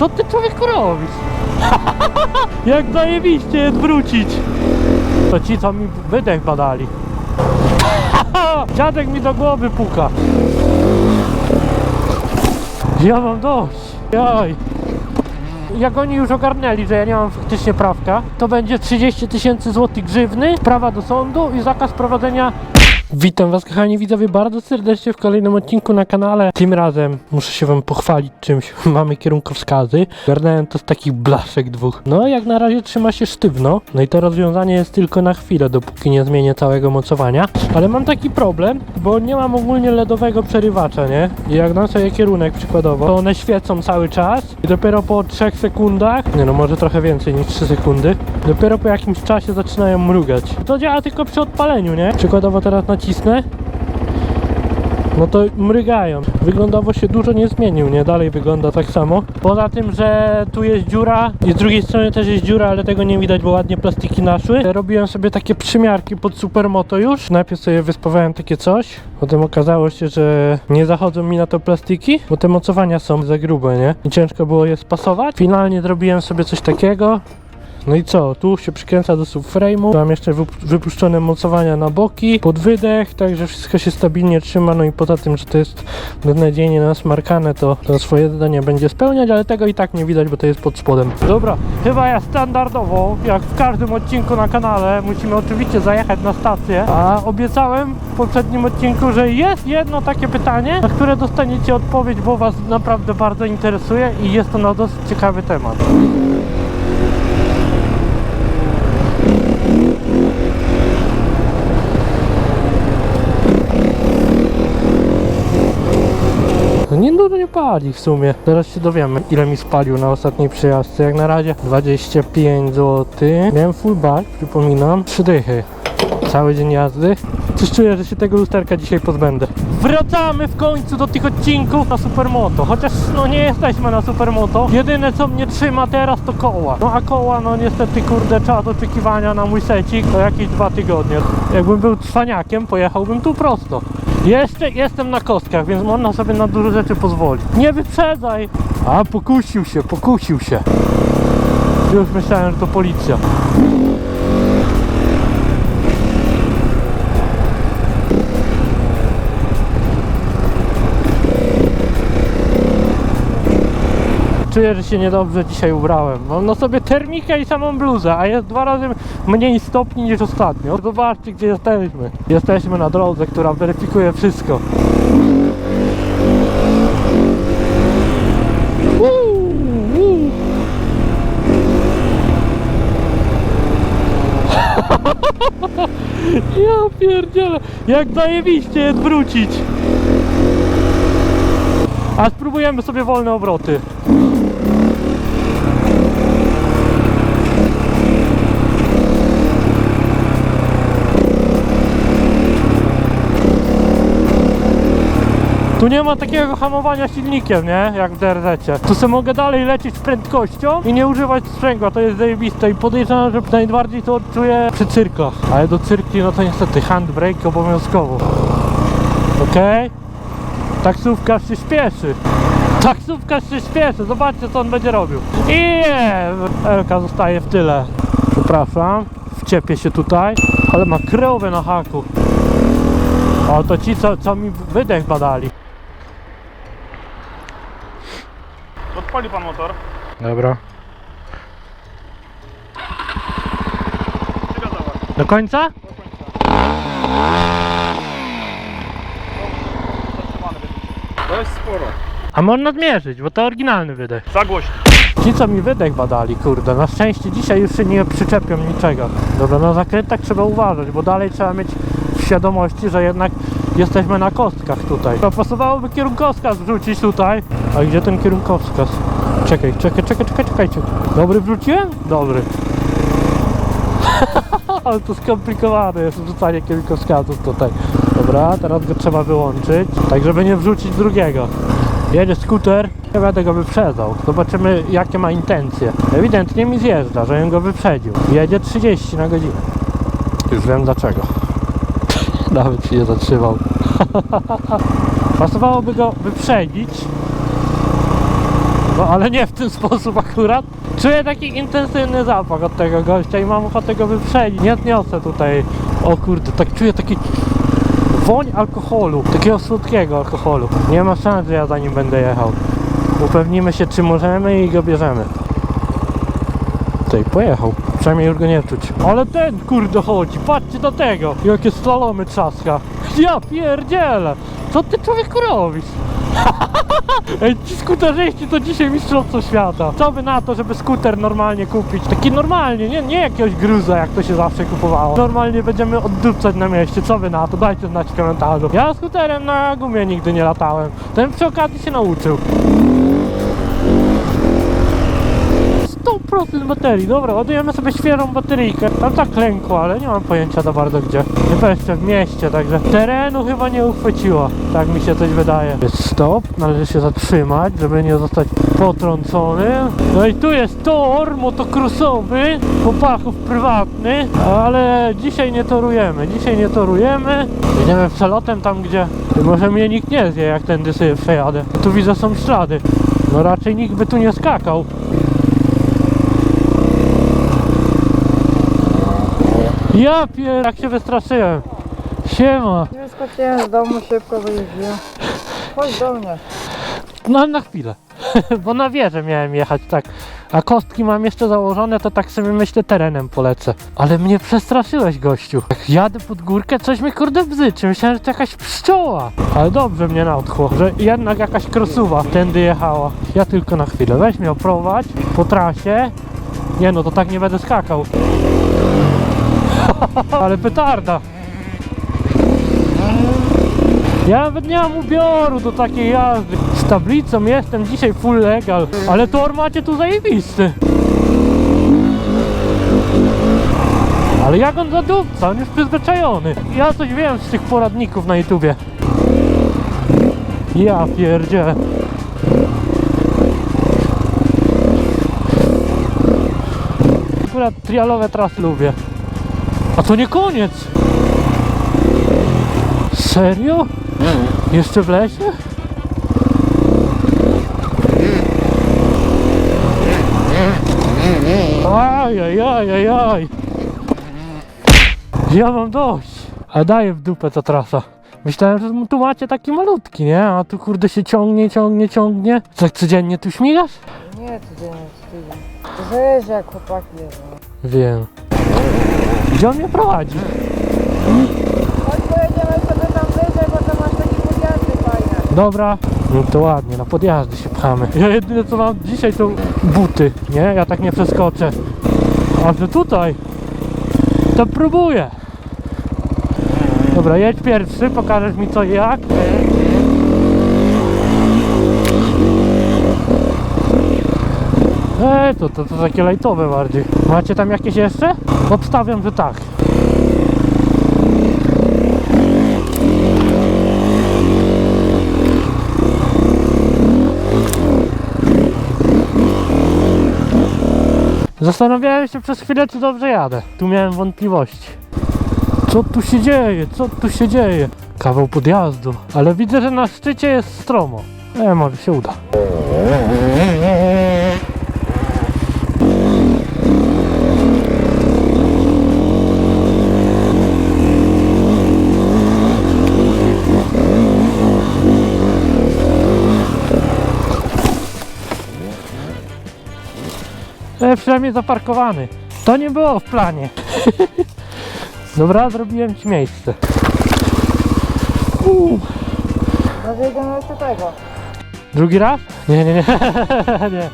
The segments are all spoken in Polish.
Co ty człowieku robisz? Jak zajebiście wrócić. To ci co mi wydech badali. Dziadek mi do głowy puka. Ja mam dość. Jaj. Jak oni już ogarnęli, że ja nie mam faktycznie prawka, to będzie 30 tysięcy złotych grzywny, prawa do sądu i zakaz prowadzenia Witam Was kochani widzowie bardzo serdecznie w kolejnym odcinku na kanale. Tym razem muszę się Wam pochwalić czymś. Mamy kierunkowskazy. Garnąłem to z takich blaszek dwóch. No jak na razie trzyma się sztywno. No i to rozwiązanie jest tylko na chwilę, dopóki nie zmienię całego mocowania. Ale mam taki problem, bo nie mam ogólnie LEDowego przerywacza, nie? I jak dam sobie kierunek przykładowo, to one świecą cały czas i dopiero po 3 sekundach, nie no może trochę więcej niż 3 sekundy, dopiero po jakimś czasie zaczynają mrugać. To działa tylko przy odpaleniu, nie? Przykładowo teraz nacisnę, no to mrygają. Wyglądowo się dużo nie zmienił, nie? Dalej wygląda tak samo. Poza tym, że tu jest dziura i z drugiej strony też jest dziura, ale tego nie widać, bo ładnie plastiki naszły. Robiłem sobie takie przymiarki pod Supermoto już. Najpierw sobie wyspawałem takie coś. Potem okazało się, że nie zachodzą mi na to plastiki, bo te mocowania są za grube, nie? I ciężko było je spasować. Finalnie zrobiłem sobie coś takiego. No i co? Tu się przykręca do subframe'u. Mam jeszcze wyp- wypuszczone mocowania na boki, pod wydech, także wszystko się stabilnie trzyma. No i poza tym, że to jest beznadziejnie nasmarkane, to, to swoje zadanie będzie spełniać, ale tego i tak nie widać, bo to jest pod spodem. Dobra, chyba ja standardowo, jak w każdym odcinku na kanale, musimy oczywiście zajechać na stację. A obiecałem w poprzednim odcinku, że jest jedno takie pytanie, na które dostaniecie odpowiedź, bo Was naprawdę bardzo interesuje i jest to na dosyć ciekawy temat. No nie dużo nie pali w sumie. Zaraz się dowiemy, ile mi spalił na ostatniej przejażdżce. Jak na razie 25 zł. Miałem full bar, przypominam. 3 dychy. Cały dzień jazdy. Coś czuję, że się tego lusterka dzisiaj pozbędę. Wracamy w końcu do tych odcinków na Supermoto. Chociaż no nie jesteśmy na Supermoto. Jedyne co mnie trzyma teraz to koła. No a koła no niestety kurde czas oczekiwania na mój secik to jakieś dwa tygodnie. Jakbym był cwaniakiem pojechałbym tu prosto. Jeszcze jestem na kostkach, więc można sobie na dużo rzeczy pozwolić. Nie wyprzedzaj! A pokusił się, pokusił się. Już myślałem, że to policja. Czuję, że się niedobrze dzisiaj ubrałem. Mam na sobie termikę i samą bluzę, a jest dwa razy mniej stopni niż ostatnio. Zobaczcie, gdzie jesteśmy. Jesteśmy na drodze, która weryfikuje wszystko. Ja pierdzielę, jak zajebiście jest wrócić. A spróbujemy sobie wolne obroty. Tu nie ma takiego hamowania silnikiem, nie? Jak w DRZ. Tu sobie mogę dalej lecieć prędkością i nie używać sprzęgła, to jest zajebiste i podejrzewam, że najbardziej to odczuję przy cyrkach. Ale do cyrki, no to niestety handbrake obowiązkowo. Okej? Taksówkarz się śpieszy. Taksówkarz się śpieszy, zobaczcie co on będzie robił. I Elka zostaje w tyle. Przepraszam, wciepię się tutaj, ale ma krowę na haku. O, to ci, co, co mi wydech badali. Odpali pan motor. Dobra. Do końca? Zatrzymany będzie. To jest sporo. A można zmierzyć, bo to oryginalny wydech. Za głośno. Ci co mi wydech badali, kurde, na szczęście dzisiaj już się nie przyczepią niczego. Dobra, na zakrętach trzeba uważać, bo dalej trzeba mieć w świadomości, że jednak jesteśmy na kostkach tutaj. To pasowałoby kierunkowskaz wrzucić tutaj. A gdzie ten kierunkowskaz? Czekaj, czekaj, czekaj, czekaj, czekajcie. Dobry wrzuciłem? Dobry. Ale to skomplikowane jest wrzucanie kierunkowskazów tutaj. Dobra, teraz go trzeba wyłączyć, tak żeby nie wrzucić drugiego. Jedzie skuter, nie będę go wyprzedzał. Zobaczymy jakie ma intencje. Ewidentnie mi zjeżdża, żebym go wyprzedził. Jedzie 30 na godzinę. Już wiem dlaczego. Nawet się nie zatrzymał. Pasowałoby go wyprzedzić. No ale nie w ten sposób akurat. Czuję taki intensywny zapach od tego gościa i mam ochotę go wyprzedzić. Nie odniosę tutaj. O kurde, tak czuję taki woń alkoholu, takiego słodkiego alkoholu. Nie ma szans, że ja za nim będę jechał. Upewnimy się, czy możemy i go bierzemy. Tutaj pojechał. Przynajmniej już go nie czuć. Ale ten kurde chodzi, patrzcie do tego. Jakie slalomy trzaska. Ja pierdzielę. Co ty człowieku robisz? Ej, ci skuterzyści to dzisiaj mistrzostwo świata. Co by na to, żeby skuter normalnie kupić? Taki normalnie, nie, nie jakiegoś gruza, jak to się zawsze kupowało. Normalnie będziemy oddupcać na mieście. Co wy na to? Dajcie znać w komentarzu. Ja skuterem na gumie nigdy nie latałem. Ten przy okazji się nauczył. 100% baterii, dobra, ładujemy sobie świeżą bateryjkę. Tam tak klękło, ale nie mam pojęcia za bardzo gdzie. To jeszcze w mieście, także terenu chyba nie uchwyciło. Tak mi się coś wydaje. Jest stop, należy się zatrzymać, żeby nie zostać potrąconym. No i tu jest tor motocrossowy, chłopaków prywatny, ale dzisiaj nie torujemy, dzisiaj nie torujemy. Jedziemy przelotem tam, gdzie może mnie nikt nie zje, jak tędy sobie przejadę. Tu widzę są ślady. No raczej nikt by tu nie skakał. Ja pier... jak się wystraszyłem. Siema. Nie wyskoczyłem z domu, szybko wyjeździłem. Chodź do mnie. No na chwilę. Bo na wieżę miałem jechać, tak. A kostki mam jeszcze założone, to tak sobie myślę terenem polecę. Ale mnie przestraszyłeś, gościu. Jak jadę pod górkę, coś mi kurde bzyczy. Myślałem, że to jakaś pszczoła. Ale dobrze mnie natchło, że jednak jakaś krosuwa tędy jechała. Ja tylko na chwilę. Weź mnie oprowadź po trasie. Nie no, to tak nie będę skakał. Ale petarda. Ja nawet nie mam ubioru do takiej jazdy. Z tablicą jestem dzisiaj full legal. Ale tor macie tu zajebisty. Ale jak on zadupca, on już przyzwyczajony. Ja coś wiem z tych poradników na YouTubie. Ja pierdzie. Akurat trialowe trasy lubię. A to nie koniec. Serio? Jeszcze w lesie? Ajajajajaj. Ja mam dość. A daję w dupę ta trasa. Myślałem, że tu macie taki malutki, nie? A tu kurde się ciągnie, ciągnie, ciągnie. Co, tak codziennie tu śmigasz? Nie, codziennie, codziennie. To zależy jak chłopaki jeżdżą. Wiem. Gdzie on mnie prowadzi? Chodź pojedziemy sobie tam bo masz podjazdy. Dobra, no to ładnie, na podjazdy się pchamy. Ja jedyne co mam dzisiaj to buty, nie? Ja tak nie przeskoczę. A że tutaj, to próbuję. Dobra, jedź pierwszy, pokażesz mi co i jak. Ej, to, to, to takie lajtowe bardziej. Macie tam jakieś jeszcze? Obstawiam, że tak. Zastanawiałem się przez chwilę, czy dobrze jadę. Tu miałem wątpliwości. Co tu się dzieje? Co tu się dzieje? Kawał podjazdu. Ale widzę, że na szczycie jest stromo. E, może się uda. E, przynajmniej zaparkowany. To nie było w planie. Dobra, zrobiłem ci miejsce. Uuu. Jedziemy jeszcze tego. Drugi raz? Nie, nie, nie. nie.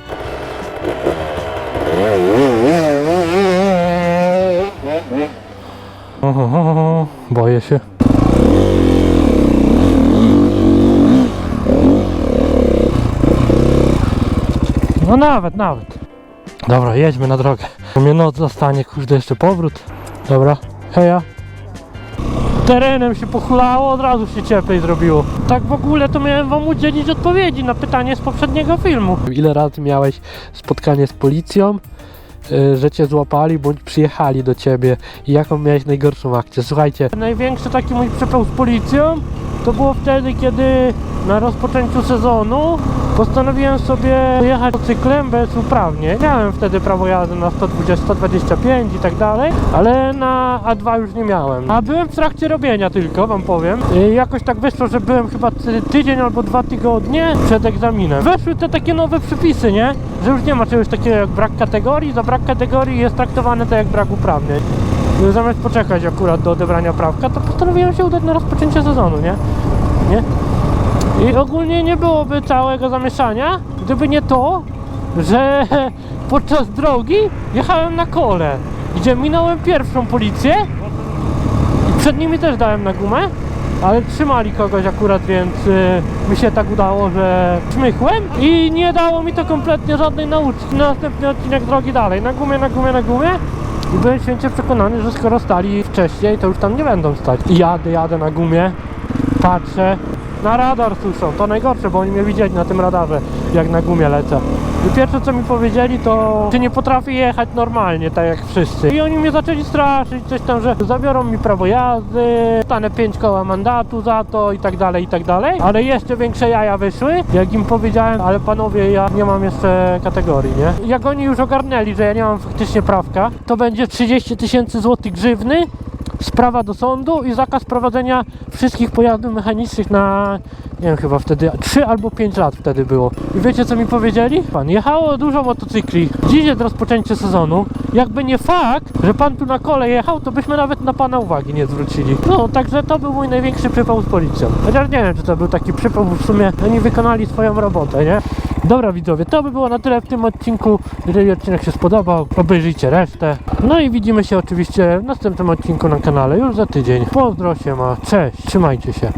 Boję się. No nawet, nawet. Dobra, jedźmy na drogę. Mnie noc zastanie, kurde, jeszcze powrót. Dobra, heja. Terenem się pochlało, od razu się cieplej zrobiło. Tak w ogóle to miałem wam udzielić odpowiedzi na pytanie z poprzedniego filmu. Ile razy miałeś spotkanie z policją, y, że cię złapali bądź przyjechali do ciebie i jaką miałeś najgorszą akcję? Słuchajcie, największy taki mój przypał z policją To było wtedy, kiedy na rozpoczęciu sezonu postanowiłem sobie jechać cyklem bez uprawnień. Miałem wtedy prawo jazdy na 120, 125 i tak dalej, ale na A2 już nie miałem. A byłem w trakcie robienia tylko, wam powiem. I jakoś tak wyszło, że byłem chyba ty- tydzień albo dwa tygodnie przed egzaminem. Weszły te takie nowe przepisy, nie? Że już nie ma czegoś takiego jak brak kategorii, za brak kategorii jest traktowane to jak brak uprawnień. I Zamiast poczekać akurat do odebrania prawka, to postanowiłem się udać na rozpoczęcie sezonu, nie? Nie? I ogólnie nie byłoby całego zamieszania, gdyby nie to, że podczas drogi jechałem na kole, gdzie minąłem pierwszą policję i przed nimi też dałem na gumę, ale trzymali kogoś akurat, więc y, mi się tak udało, że czmychłem i nie dało mi to kompletnie żadnej nauczki. Następny odcinek drogi dalej, na gumie, na gumie, na gumie. I byłem święcie przekonany, że skoro stali wcześniej, to już tam nie będą stać. Jadę, jadę na gumie, patrzę, na radar słyszą, to najgorsze, bo oni mnie widzieli na tym radarze, jak na gumie lecę. I pierwsze co mi powiedzieli to, czy nie potrafię jechać normalnie, tak jak wszyscy. I oni mnie zaczęli straszyć, coś tam, że zabiorą mi prawo jazdy, stanę 5 koła mandatu za to i tak dalej, i tak dalej. Ale jeszcze większe jaja wyszły, jak im powiedziałem, ale panowie, ja nie mam jeszcze kategorii, nie? Jak oni już ogarnęli, że ja nie mam faktycznie prawka, to będzie 30 tysięcy złotych grzywny, sprawa do sądu i zakaz prowadzenia wszystkich pojazdów mechanicznych na, nie wiem, chyba wtedy 3 albo 5 lat wtedy było. I wiecie co mi powiedzieli? Pan, jechało dużo motocykli. Dziś jest rozpoczęcie sezonu. Jakby nie fakt, że pan tu na kole jechał, to byśmy nawet na pana uwagi nie zwrócili. No, także to był mój największy przypał z policją. Chociaż nie wiem, czy to był taki przypał, w sumie oni wykonali swoją robotę, nie? Dobra widzowie, to by było na tyle w tym odcinku. Jeżeli odcinek się spodobał, obejrzyjcie resztę. No i widzimy się oczywiście w następnym odcinku na kanale już za tydzień. Pozdro się ma, cześć, trzymajcie się.